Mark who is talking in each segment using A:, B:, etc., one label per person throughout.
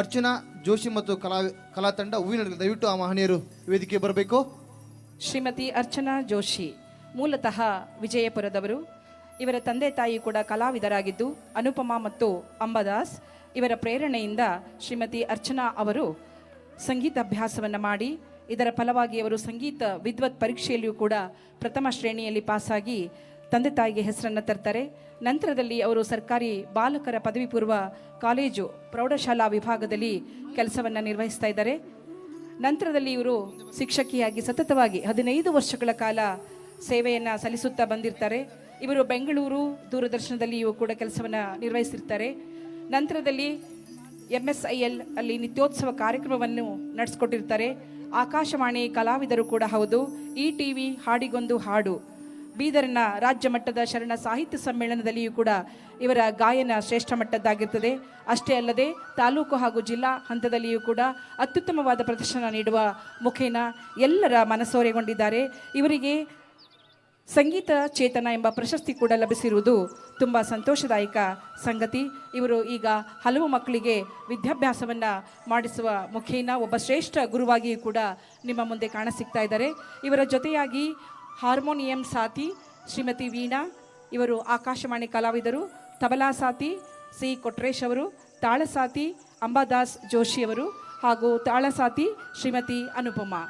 A: ಅರ್ಚನಾ, ಜೋಶಿ ಮತ್ತು ಕಲಾ ಕಲಾ ತಂಡ ಹೂವಿನ ದಯವಿಟ್ಟು ಆ ಮಹನೀಯರು ವೇದಿಕೆ ಬರಬೇಕು.
B: ಶ್ರೀಮತಿ ಅರ್ಚನಾ, ಜೋಶಿ, ಮೂಲತಃ ವಿಜಯಪುರದವರು, ಇವರ ತಂದೆ ತಾಯಿ ಕೂಡ ಕಲಾವಿದರಾಗಿದ್ದು, ಅನುಪಮಾ ಮತ್ತು ಅಂಬದಾಸ್ ಇವರ ಪ್ರೇರಣೆಯಿಂದ ಶ್ರೀಮತಿ ಅರ್ಚನಾ ಅವರು ಸಂಗೀತ ಅಭ್ಯಾಸವನ್ನು ಮಾಡಿ, ಇದರ ಫಲವಾಗಿ ಅವರು ಸಂಗೀತ ವಿದ್ವತ್ ಪರೀಕ್ಷೆಯಲ್ಲಿಯೂ ಕೂಡ ಪ್ರಥಮ ಶ್ರೇಣಿಯಲ್ಲಿ ಪಾಸಾಗಿ ತಂದೆ ತಾಯಿಗೆ ಹೆಸರನ್ನು ತರ್ತಾರೆ. ನಂತರದಲ್ಲಿ ಅವರು ಸರ್ಕಾರಿ ಬಾಲಕರ ಪದವಿ ಪೂರ್ವ ಕಾಲೇಜು ಪ್ರೌಢಶಾಲಾ ವಿಭಾಗದಲ್ಲಿ ಕೆಲಸವನ್ನು ನಿರ್ವಹಿಸ್ತಾ ಇದ್ದಾರೆ. ನಂತರದಲ್ಲಿ ಇವರು ಶಿಕ್ಷಕಿಯಾಗಿ ಸತತವಾಗಿ ಹದಿನೈದು ವರ್ಷಗಳ ಕಾಲ ಸೇವೆಯನ್ನು ಸಲ್ಲಿಸುತ್ತಾ ಬಂದಿರ್ತಾರೆ. ಇವರು ಬೆಂಗಳೂರು ದೂರದರ್ಶನದಲ್ಲಿಯೂ ಕೂಡ ಕೆಲಸವನ್ನು ನಿರ್ವಹಿಸಿರ್ತಾರೆ ನಂತರದಲ್ಲಿ ಎಂ ಎಸ್ ಐ ಎಲ್ ಅಲ್ಲಿ ನಿತ್ಯೋತ್ಸವ ಕಾರ್ಯಕ್ರಮವನ್ನು ನಡೆಸ್ಕೊಟ್ಟಿರ್ತಾರೆ. ಆಕಾಶವಾಣಿ ಕಲಾವಿದರು ಕೂಡ ಹೌದು. ಈ ಟಿ ವಿ ಹಾಡಿಗೊಂದು ಹಾಡು. ಬೀದರ್ನ ರಾಜ್ಯ ಮಟ್ಟದ ಶರಣ ಸಾಹಿತ್ಯ ಸಮ್ಮೇಳನದಲ್ಲಿಯೂ ಕೂಡ ಇವರ ಗಾಯನ ಶ್ರೇಷ್ಠ ಮಟ್ಟದ್ದಾಗಿರ್ತದೆ. ಅಷ್ಟೇ ಅಲ್ಲದೆ ತಾಲೂಕು ಹಾಗೂ ಜಿಲ್ಲಾ ಹಂತದಲ್ಲಿಯೂ ಕೂಡ ಅತ್ಯುತ್ತಮವಾದ ಪ್ರದರ್ಶನ ನೀಡುವ ಮುಖೇನ ಎಲ್ಲರ ಮನಸೋರೆಗೊಂಡಿದ್ದಾರೆ. ಇವರಿಗೆ ಸಂಗೀತ ಚೇತನ ಎಂಬ ಪ್ರಶಸ್ತಿ ಕೂಡ ಲಭಿಸಿರುವುದು ತುಂಬ ಸಂತೋಷದಾಯಕ ಸಂಗತಿ. ಇವರು ಈಗ ಹಲವು ಮಕ್ಕಳಿಗೆ ವಿದ್ಯಾಭ್ಯಾಸವನ್ನು ಮಾಡಿಸುವ ಮುಖೇನ ಒಬ್ಬ ಶ್ರೇಷ್ಠ ಗುರುವಾಗಿಯೂ ಕೂಡ ನಿಮ್ಮ ಮುಂದೆ ಕಾಣಸಿಗ್ತಾ ಇದ್ದಾರೆ. ಇವರ ಜೊತೆಯಾಗಿ ಹಾರ್ಮೋನಿಯಂ ಸಾತಿ ಶ್ರೀಮತಿ ವೀಣಾ, ಇವರು ಆಕಾಶವಾಣಿ ಕಲಾವಿದರು ತಬಲಾ ಸಾತಿ ಸಿ ಕೊಟ್ರೇಶ್ ಅವರು ತಾಳಸಾತಿ ಅಂಬಾದಾಸ್ ಜೋಶಿಯವರು ಹಾಗೂ ತಾಳಸಾತಿ ಶ್ರೀಮತಿ ಅನುಪಮಾ.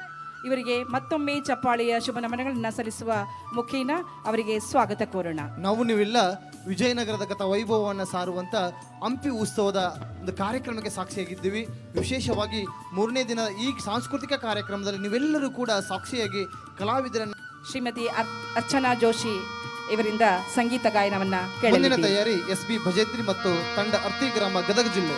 B: ಇವರಿಗೆ ಮತ್ತೊಮ್ಮೆ ಚಪ್ಪಾಳೆಯ ಶುಭ ನಮನಗಳನ್ನು ಸಲ್ಲಿಸುವ ಮುಖೇನ ಅವರಿಗೆ ಸ್ವಾಗತ ಕೋರೋಣ.
A: ನಾವು ನೀವೆಲ್ಲ ವಿಜಯನಗರದ ಗತ ವೈಭವವನ್ನು ಸಾರುವಂತ ಹಂಪಿ ಉತ್ಸವದ ಒಂದು ಕಾರ್ಯಕ್ರಮಕ್ಕೆ ಸಾಕ್ಷಿಯಾಗಿದ್ದೀವಿ. ವಿಶೇಷವಾಗಿ ಮೂರನೇ ದಿನ ಈ ಸಾಂಸ್ಕೃತಿಕ ಕಾರ್ಯಕ್ರಮದಲ್ಲಿ ನೀವೆಲ್ಲರೂ ಕೂಡ ಸಾಕ್ಷಿಯಾಗಿ ಕಲಾವಿದರನ್ನ
B: ಶ್ರೀಮತಿ ಅರ್- ಅರ್ಚನಾ ಜೋಶಿ ಇವರಿಂದ ಸಂಗೀತ ಗಾಯನವನ್ನ
A: ಮುಂದಿನ ತಯಾರಿ ಎಸ್ ಬಿ ಭಜೇಂದ್ರಿ ಮತ್ತು ತಂಡ ಅರ್ತಿ ಗ್ರಾಮ ಗದಗ ಜಿಲ್ಲೆ.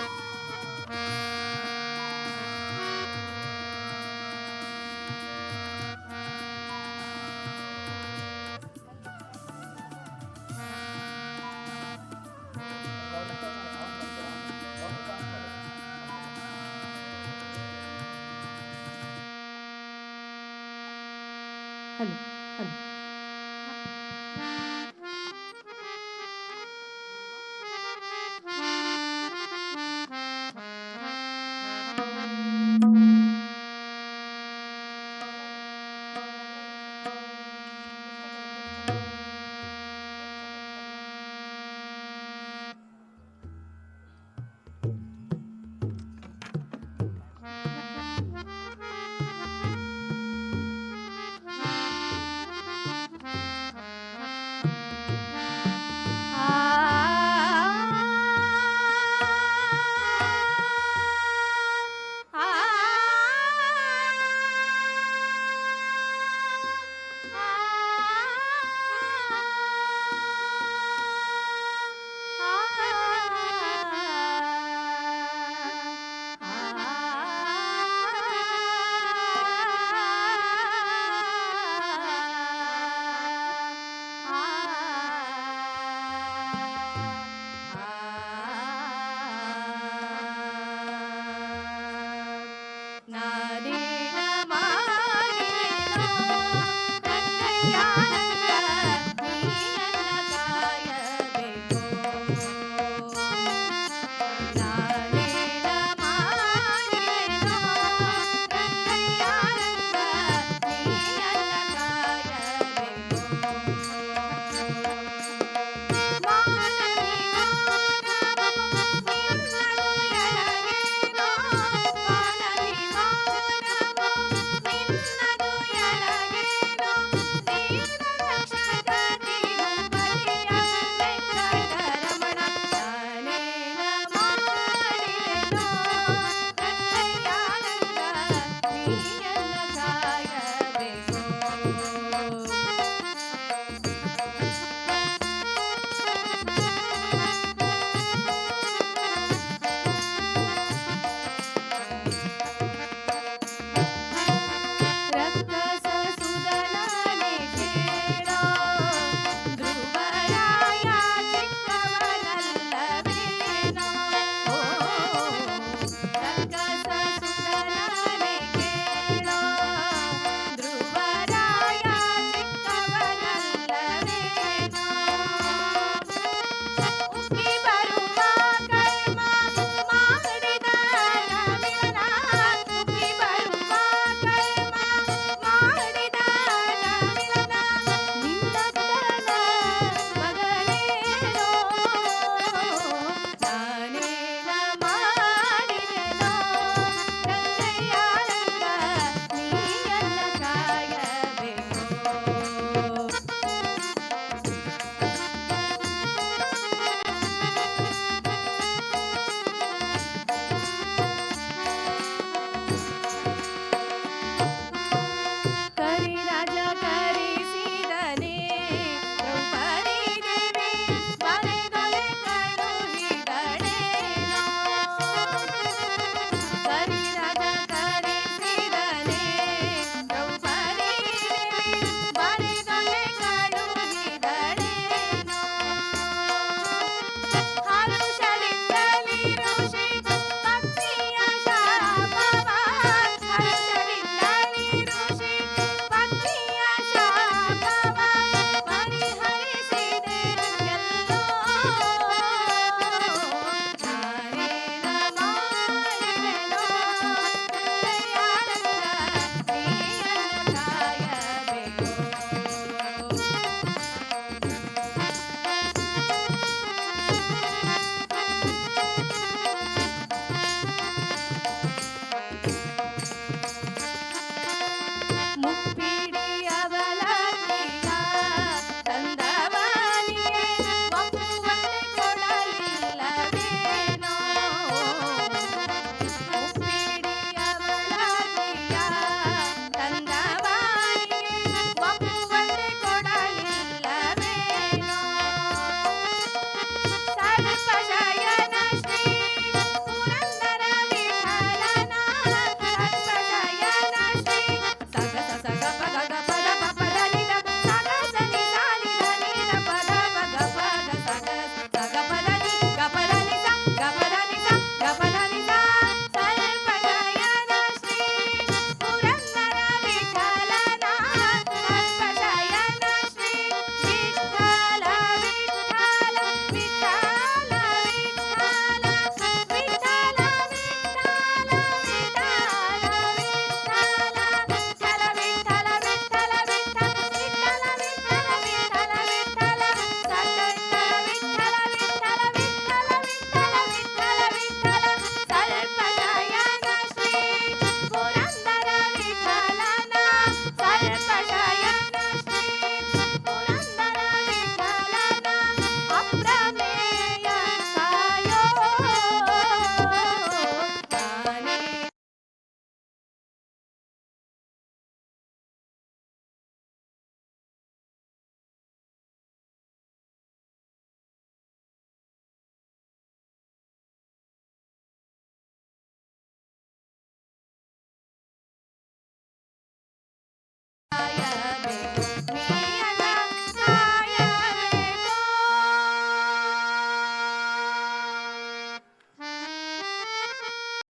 B: ಹಲೋ.
C: na